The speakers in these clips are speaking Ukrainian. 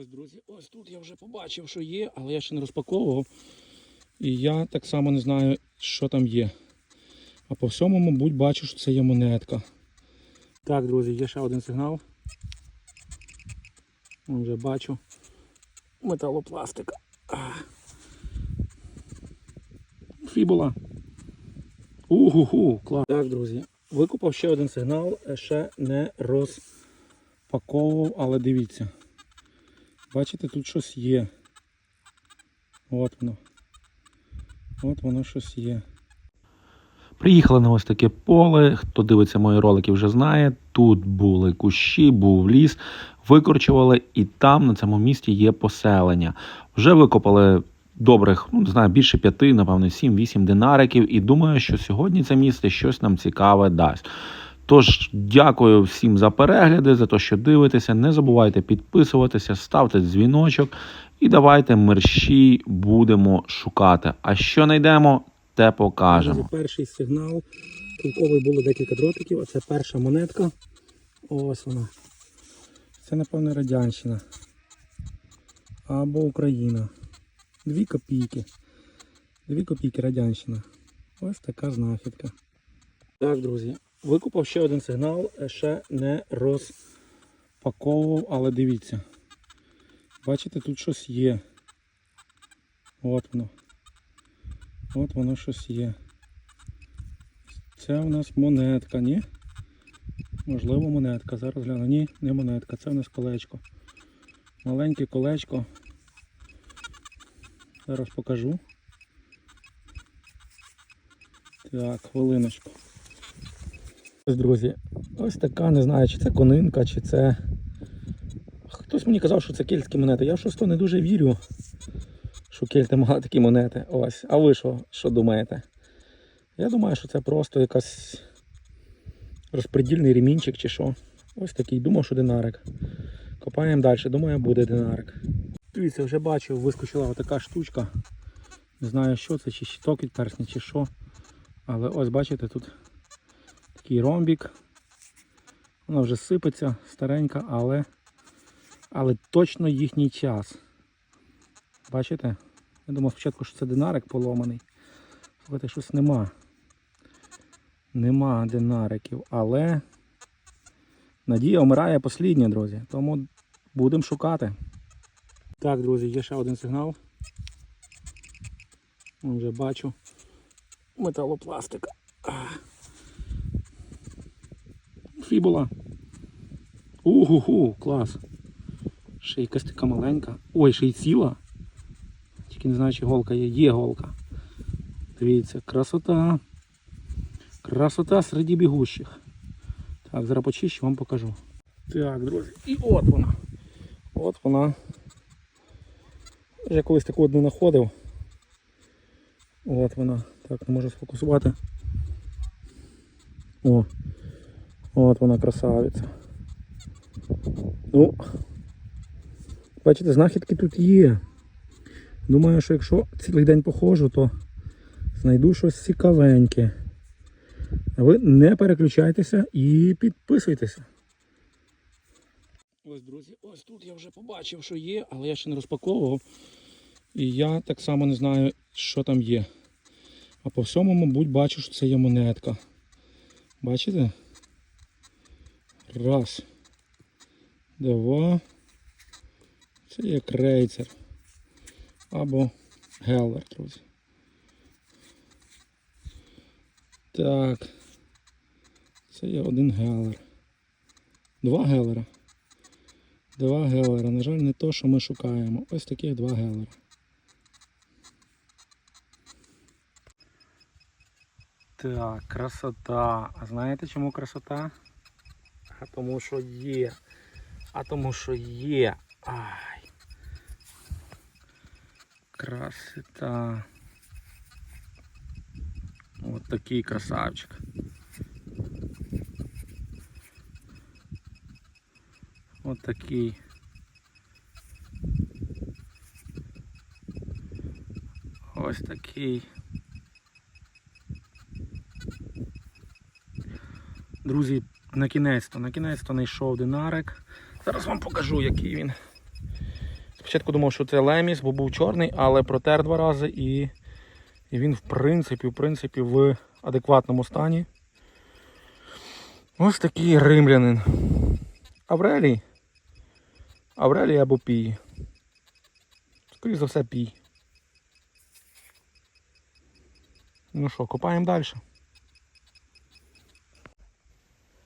Ось, друзі, ось тут я вже побачив, що є, але я ще не розпаковував. І я так само не знаю, що там є. А по всьому, мабуть, бачу, що це є монетка. Так, друзі, є ще один сигнал. Вон Вже бачу. Металопластика. Фібула. Угу, клас. Так, друзі, викупав ще один сигнал, ще не розпаковував, але дивіться. Бачите, тут щось є. От воно. От воно щось є. Приїхали на ось таке поле. Хто дивиться мої ролики, вже знає. Тут були кущі, був ліс, викорчували, і там на цьому місці є поселення. Вже викопали добрих, ну не знаю, більше п'яти, напевно, 7-8 динариків. І думаю, що сьогодні це місце щось нам цікаве дасть. Тож дякую всім за перегляди, за те, що дивитеся. Не забувайте підписуватися, ставте дзвіночок і давайте мерщі будемо шукати. А що знайдемо, те покажемо. Друзі, перший сигнал. Кільковий було декілька дротиків, а це перша монетка. Ось вона. Це, напевно, Радянщина. Або Україна. Дві копійки. Дві копійки Радянщина. Ось така знахідка. Так, друзі, викупав ще один сигнал, е, ще не розпаковував, але дивіться. Бачите, тут щось є. От воно. От воно щось є. Це у нас монетка, ні? Можливо, монетка. Зараз гляну. Ні, не монетка, це у нас колечко. Маленьке колечко. Зараз покажу. Так, хвилиночку. Ось, друзі, ось така, не знаю, чи це конинка, чи це. Хтось мені казав, що це кельтські монети. Я щось то не дуже вірю, що кельти мали такі монети. Ось. А ви що, що думаєте? Я думаю, що це просто якась розпредільний ремінчик чи що. Ось такий. Думав, що динарик. Копаємо далі. Думаю, буде динарик. Дивіться, вже бачив, вискочила отака штучка. Не знаю, що це, чи щиток від персня, чи що. Але ось бачите, тут такий ромбік. Вона вже сипеться, старенька, але, але точно їхній час. Бачите? Я думав спочатку, що це динарик поломаний. Слухайте, щось нема. Нема динариків, але надія вмирає послідня, друзі. Тому будемо шукати. Так, друзі, є ще один сигнал. Вже бачу. Металопластика. А. Фібула. Угу, клас. Ще якась така маленька. Ой, ще й ціла. Тільки не знаю, чи голка є. Є голка. Дивіться, красота. Красота серед бігущих. Так, зараз почищу, вам покажу. Так, друзі, і от вона. От вона. Я колись таку одну знаходив. От вона. Так, не можу сфокусувати. О. От вона красавиця. Ну. Бачите, знахідки тут є. Думаю, що якщо цілий день походжу, то знайду щось цікавеньке. А ви не переключайтеся і підписуйтеся. Ось, друзі, ось тут я вже побачив, що є, але я ще не розпаковував. І я так само не знаю, що там є. А по всьому, мабуть, бачу, що це є монетка. Бачите? Раз. Два. Це є крейцер. Або геллер, друзі. Так. Це є один гелер. Два гелера. Два гелера. На жаль, не то, що ми шукаємо. Ось таких два гелера. Так, красота. А знаєте чому красота? А тому що є. А тому що є. Ай. Красота. От такий красавчик. От такий. Ось такий. Друзі, на кінець-то, на кінець-то знайшов динарик. Зараз вам покажу, який він. Спочатку думав, що це леміс, бо був чорний, але протер два рази і, і він в принципі, в принципі, в адекватному стані. Ось такий римлянин. Аврелій. Аврелій або пій. Скоріше за все пій. Ну що, копаємо далі.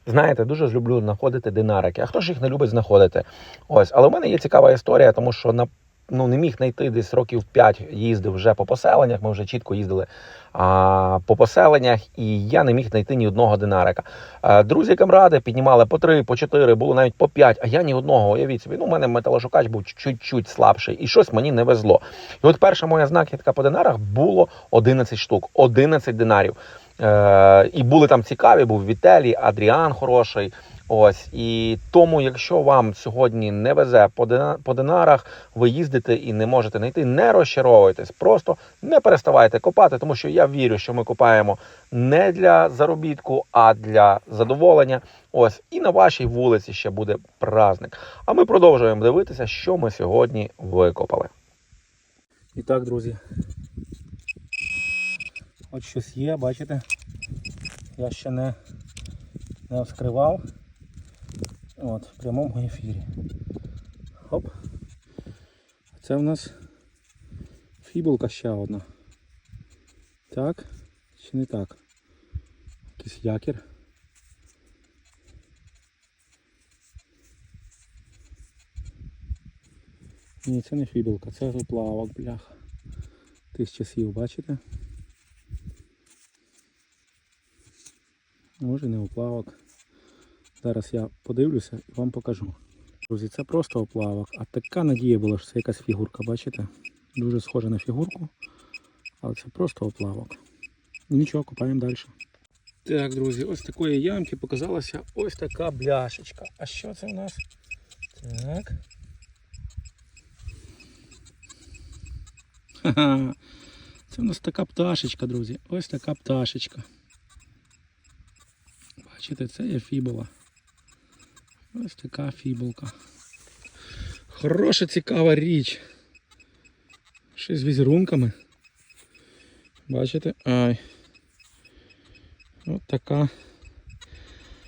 Знаєте, дуже ж люблю знаходити динарики. А хто ж їх не любить знаходити? Ось, але в мене є цікава історія, тому що на ну не міг знайти десь років 5 їздив вже по поселеннях. Ми вже чітко їздили а, по поселеннях, і я не міг знайти ні одного динарика. А, друзі камради піднімали по 3, по 4, було навіть по 5, а я ні одного. Уявіть собі, ну, у мене металошукач був чуть-чуть слабший, і щось мені не везло. І от перша моя знахідка по динарах було 11 штук, 11 динарів. Е, і були там цікаві, був Вітелій, Адріан хороший. Ось і тому, якщо вам сьогодні не везе по дина- по динарах, ви їздите і не можете знайти, не розчаровуйтесь, просто не переставайте копати, тому що я вірю, що ми копаємо не для заробітку, а для задоволення. Ось і на вашій вулиці ще буде праздник. А ми продовжуємо дивитися, що ми сьогодні викопали. І так, друзі. От щось є, бачите? Я ще не, не вскривав. От, в прямому ефірі. Хоп. Це в нас фібулка ще одна. Так, чи не так? Якийсь якір. Ні, це не фібулка, це уплавок, бляха. Тих часів, бачите? Може не оплавок. Зараз я подивлюся і вам покажу. Друзі, це просто оплавок. А така надія була, що це якась фігурка, бачите? Дуже схожа на фігурку, але це просто оплавок. Нічого, копаємо далі. Так, друзі, ось такої ямки показалася ось така бляшечка. А що це в нас? Так. Ха-ха. Це в нас така пташечка, друзі. Ось така пташечка. Бачите, це є фібула. Ось така фібулка. Хороша, цікава річ. Ще з візерунками. Бачите? Ай. От така.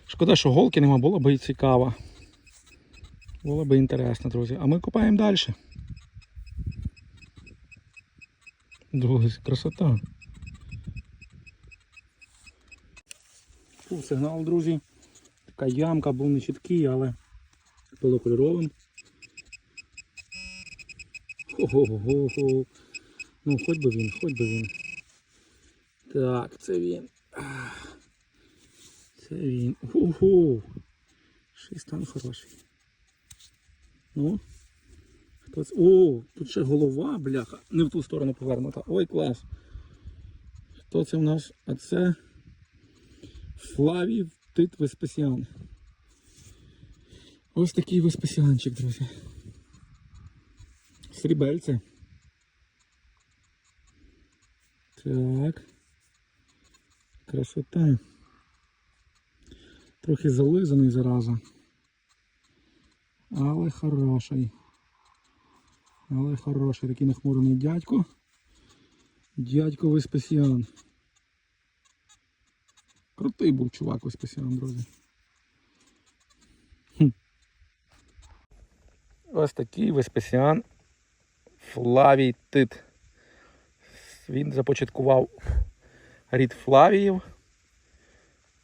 Шкода, що голки нема, було б і цікаво. Було б інтересно, друзі. А ми копаємо далі. Друзі, красота. Був сигнал, друзі. Така ямка, був не чіткий, але було кольоровим. Хо-хо-хо-хо. Ну, хоч би він, хоч би він. Так, це він. Це він. Ого. Ще й стан хороший. Ну. Хто це? О, тут ще голова, бляха. Не в ту сторону повернута. Ой, клас. Хто це в нас? А це Флавій Тит Веспесіан. Ось такий Веспесіанчик, друзі. Срібельце. Так. Красота. Трохи зализаний зараза. Але хороший. Але хороший такий нахмурений дядько. Дядько Веспесіан. Крутий був чувак Веспесіан, друзі. Хм. Ось такий Веспесіан Флавій Тит. Він започаткував рід Флавіїв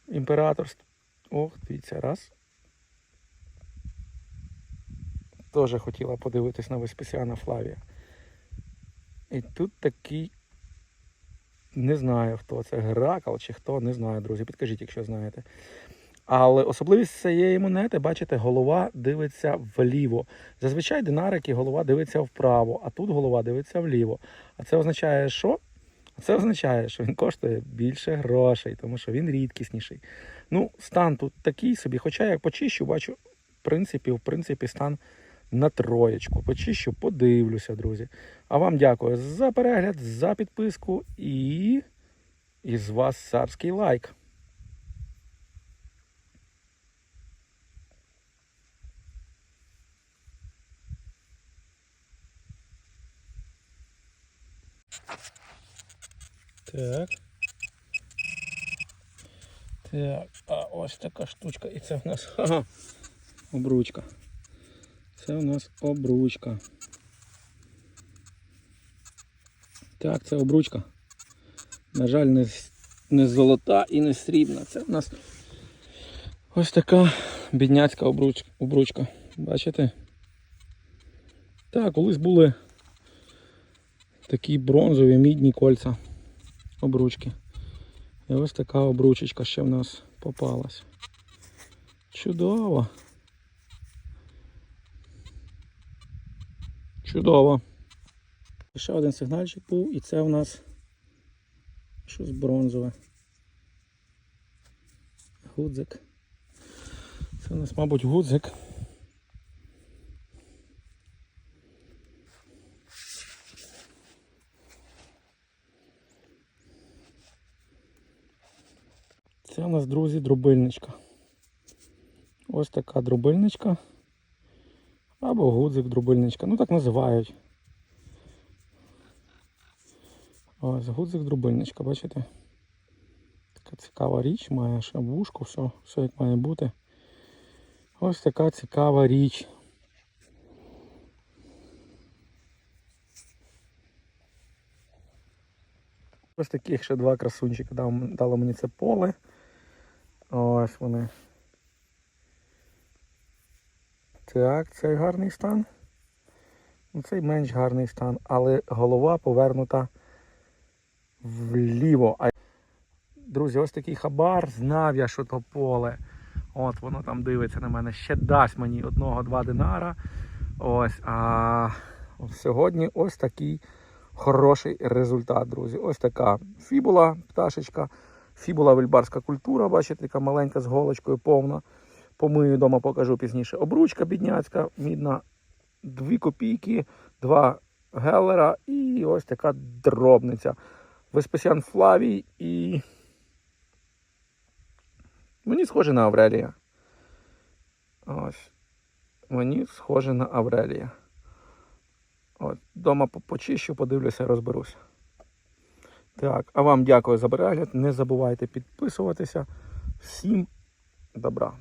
імператорств. Ох, дивіться, раз. Теж хотіла подивитись на Веспесіана Флавія. І тут такий. Не знаю хто це, Геракл чи хто, не знаю, друзі. Підкажіть, якщо знаєте. Але особливість цієї монети, бачите, голова дивиться вліво. Зазвичай динарики голова дивиться вправо, а тут голова дивиться вліво. А це означає, що? Це означає, що він коштує більше грошей, тому що він рідкісніший. Ну, стан тут такий собі, хоча як почищу, бачу, в принципі, в принципі, стан на троєчку. Почищу, подивлюся, друзі. А вам дякую за перегляд, за підписку і із вас царський лайк. Так. Так, а ось така штучка. І це в нас ага, обручка. Це у нас обручка. Так, це обручка. На жаль, не, не золота і не срібна. Це в нас ось така бідняцька обруч, обручка. Бачите? Так, колись були такі бронзові мідні кольця обручки. І ось така обручечка ще в нас попалась. Чудово. Чудово. Ще один сигнальчик був, і це у нас щось бронзове. Гудзик. Це у нас, мабуть, гудзик. Це у нас, друзі, дробильничка. Ось така дробильничка. Або гудзик дробильничка. Ну так називають. Ось гудзик дробильничка, бачите? Така цікава річ, має ще вушко, все, все як має бути. Ось така цікава річ. Ось таких ще два красунчика дало мені це поле. Ось вони. Так, цей гарний стан. Ну, Цей менш гарний стан, але голова повернута вліво. Друзі, ось такий хабар, знав я, що то поле. От воно там дивиться на мене. Ще дасть мені одного-два динара. Ось. А сьогодні ось такий хороший результат, друзі. Ось така фібула, пташечка. Фібула вельбарська культура, бачите, така маленька з голочкою повна. Помию вдома, покажу пізніше. Обручка бідняцька, мідна, 2 копійки, 2 гелера і ось така дробниця. Веспасіан Флавій і. Мені схоже на Аврелія. Ось. Мені схоже на Аврелія. От, дома почищу, подивлюся, розберуся. Так, а вам дякую за перегляд. Не забувайте підписуватися. Всім добра.